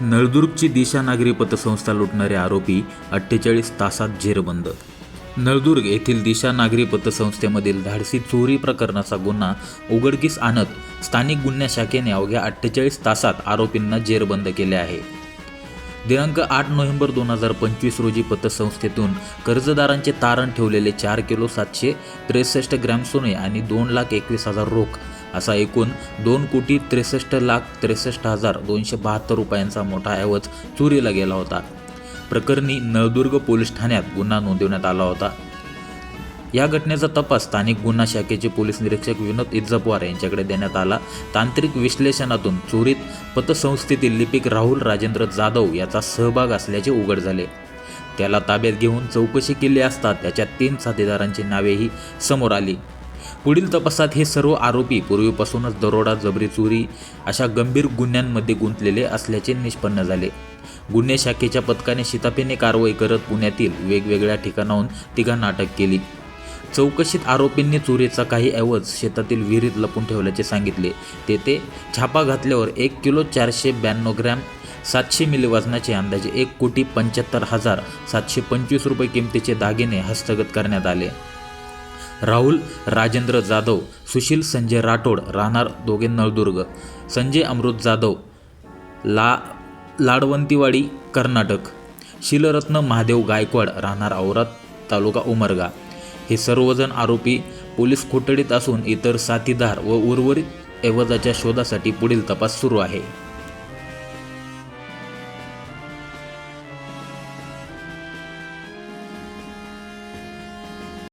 नळदुर्गची दिशा नागरी पतसंस्था लुटणारे आरोपी अठ्ठेचाळीस तासात झेरबंद नळदुर्ग येथील दिशा नागरी पतसंस्थेमधील धाडसी चोरी प्रकरणाचा गुन्हा उघडकीस आणत स्थानिक गुन्हे शाखेने अवघ्या अठ्ठेचाळीस तासात आरोपींना जेरबंद केले आहे. दिनांक आठ नोव्हेंबर दोन हजार पंचवीस रोजी पतसंस्थेतून कर्जदारांचे तारण ठेवलेले चार किलो सातशे त्रेसष्ट ग्रॅम सोने आणि दोन लाख एकवीस हजार रोख असा एकूण दोन कोटी त्रेसष्ट लाख त्रेसष्ट हजार दोनशे बहात्तर रुपयांचा मोठा ऐवज चोरीला गेला होता. प्रकरणी नळदुर्ग पोलीस ठाण्यात गुन्हा नोंदवण्यात आला होता. या घटनेचा तपास स्थानिक गुन्हा शाखेचे पोलीस निरीक्षक विनोद इज्जपवार यांच्याकडे देण्यात आला. तांत्रिक विश्लेषणातून चोरीत पतसंस्थेतील लिपिक राहुल राजेंद्र जाधव याचा सहभाग असल्याचे उघड झाले. त्याला ताब्यात घेऊन चौकशी केली असता त्याच्या तीन साथीदारांची नावेही समोर आली. पुढील तपासात हे सर्व आरोपी पूर्वीपासूनच दरोडा जबरी चोरी अशा गंभीर गुन्ह्यांमध्ये गुंतलेले असल्याचे निष्पन्न झाले. गुन्हे शाखेच्या पथकाने शिताफीने कारवाई करत पुण्यातील वेगवेगळ्या ठिकाणाहून तिघांना अटक केली. चौकशीत आरोपींनी चोरीचा काही ऐवज शेतातील विहिरीत लपून ठेवल्याचे सांगितले. तेथे छापा घातल्यावर एक किलो चारशे ब्याण्णव ग्रॅम सातशे मिली वजनाचे अंदाजे एक कोटी पंच्याहत्तर हजार सातशे पंचवीस रुपये किमतीचे दागिने हस्तगत करण्यात आले. राहुल राजेंद्र जाधव सुशील संजय राठोड राहणार दोघे नळदुर्ग. संजय अमृत जाधव ला लाडवंतीवाडी कर्नाटक. शिलरत्न महादेव गायकवाड राहणार औरात तालुका उमरगा. हे सर्वजण आरोपी पोलीस कोठडीत असून इतर साथीदार व उर्वरित ऐवजाच्या शोधासाठी पुढील तपास सुरू आहे.